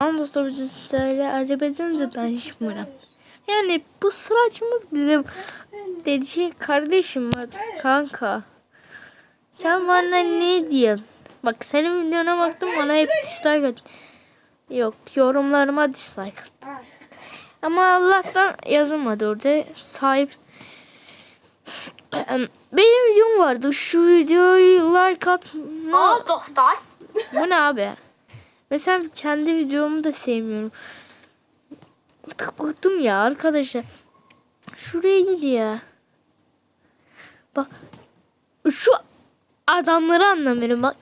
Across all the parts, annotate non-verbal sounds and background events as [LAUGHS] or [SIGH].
Ama dostlar sizlerle Azerbaycan'da tanışmıyorum. Yani bu sıracımız bizim dedi şey kardeşim bak kanka. Sen bana ne diyorsun? Bak senin videona baktım bana hep dislike at. Yok yorumlarıma dislike at. Ama Allah'tan yazılmadı orada sahip. Benim videom vardı. Şu videoyu like atma. Aa doktor. Bu ne abi? Mesela kendi videomu da sevmiyorum. Artık bıktım ya arkadaşlar. Şuraya git ya. Bak. Şu adamları anlamıyorum bak.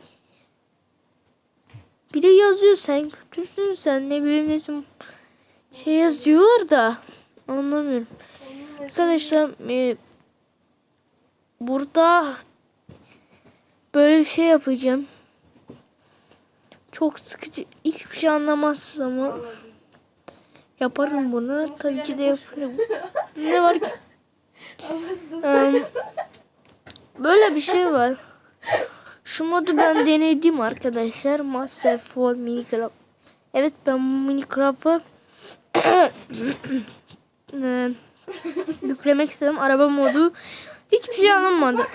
Biri yazıyor sen kötüsün sen ne bileyim nesin. Şey yazıyorlar da anlamıyorum. Arkadaşlar e, burada böyle bir şey yapacağım. Çok sıkıcı. Hiçbir şey anlamazsın ama yaparım bunu. Tabii ki de yaparım. ne var ki? Böyle bir şey var. Şu modu ben denedim arkadaşlar. Master for Minecraft. Evet ben Minecraft'ı [COUGHS] yüklemek istedim. Araba modu. Hiçbir şey alınmadı.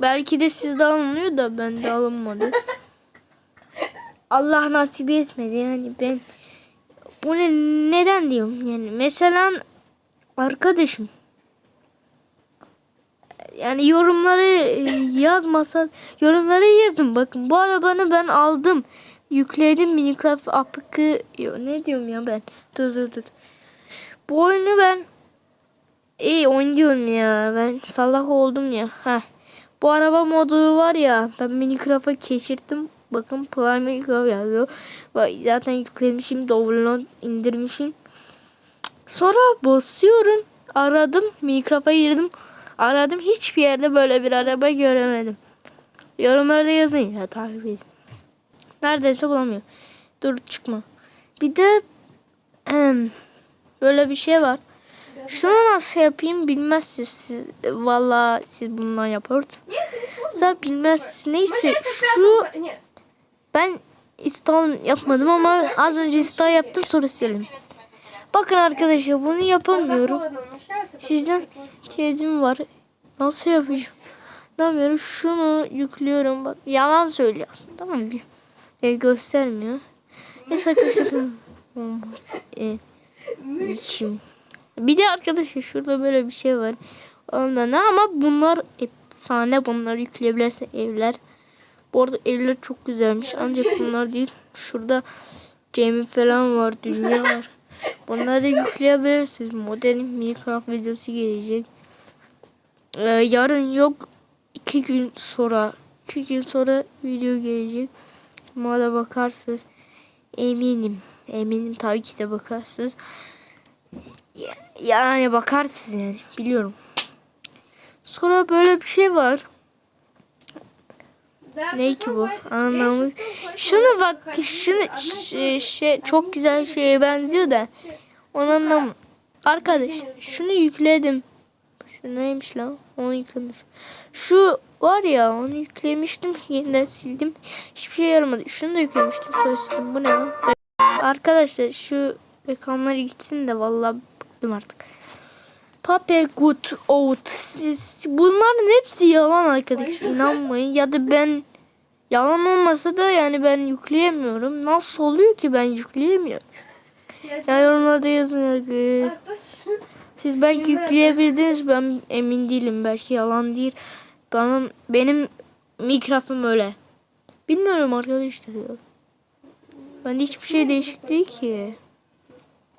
Belki de sizde alınıyor da bende alınmadı. Allah nasip etmedi. Yani ben bunu neden diyorum? Yani mesela arkadaşım yani yorumları yazmasa yorumları yazın. Bakın bu arabanı ben aldım. Yükledim Minecraft app'ı Yo, ne diyorum ya ben? Dur dur dur. Bu oyunu ben iyi oynuyorum ya. Ben salak oldum ya. Heh. bu araba modu var ya ben Minecraft'a geçirdim Bakın Play Minecraft yazıyor. Zaten yüklemişim. Download indirmişim. Sonra basıyorum. Aradım. Minecraft'a girdim. Aradım. Hiçbir yerde böyle bir araba göremedim. Yorumlarda yazın ya takip edin. Neredeyse bulamıyorum. Dur çıkma. Bir de em, böyle bir şey var. Şunu nasıl yapayım bilmezsiniz. Siz, Valla siz bundan yaparsınız. Sen bilmezsiniz. Neyse şu ben install yapmadım ama az önce install yaptım sonra sildim. Bakın arkadaşlar bunu yapamıyorum. Sizden tezim var. Nasıl yapacağım? Bilmiyorum. Şunu yüklüyorum. Bak yalan söylüyorsun tamam mı? E, göstermiyor. Ne sakın sakın [LAUGHS] olmaz. E, için. Bir de arkadaşlar şurada böyle bir şey var. Onda ne ama bunlar efsane bunlar yükleyebilirse evler. Bu arada evler çok güzelmiş. Ancak bunlar değil. Şurada Jamie falan var. Dünya var. Bunları yükleyebilirsiniz. Modern Minecraft videosu gelecek. Ee, yarın yok. iki gün sonra. iki gün sonra video gelecek. Buna bakarsınız. Eminim. Eminim tabii ki de bakarsınız. Yani bakarsınız yani. Biliyorum. Sonra böyle bir şey var. Ne ki bu? Anlamı. Şunu bak, şunu şey, şey çok güzel şeye benziyor da. Onun anlamı. Arkadaş, şunu yükledim. Şu neymiş lan? Onu yüklemiş. Şu var ya, onu yüklemiştim. [LAUGHS] Yeniden sildim. Hiçbir şey yaramadı. Şunu da yüklemiştim. Sonra sildim. Bu ne lan? Arkadaşlar şu reklamları gitsin de vallahi bıktım artık. Paper good. Siz, bunların hepsi yalan arkadaşlar. İnanmayın. Ya da ben yalan olmasa da yani ben yükleyemiyorum. Nasıl oluyor ki ben yükleyemiyorum? Ya yorumlarda yazın. ya. Siz belki yükleyebildiniz. Ben emin değilim. Belki yalan değil. Bana, benim mikrofon öyle. Bilmiyorum arkadaşlar. Ben hiçbir şey değişik değil ki.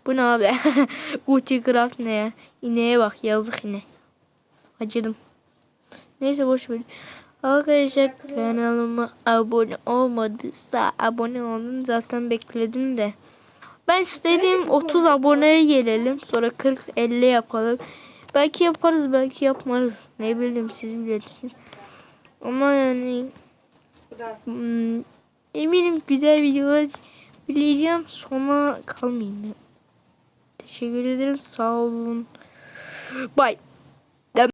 Bu ne abi? [LAUGHS] Gucci Craft ne ya? İneğe bak yazık inek. Acıdım. Neyse boş ver. Arkadaşlar kanalıma abone olmadıysa abone olun. Zaten bekledim de. Ben istediğim 30 aboneye gelelim. Sonra 40-50 yapalım. Belki yaparız belki yapmarız. Ne bileyim siz bilirsiniz. Ama yani hmm, eminim güzel videolar bileceğim. Sona kalmayayım. Teşekkür ederim. Sağ olun. Bye.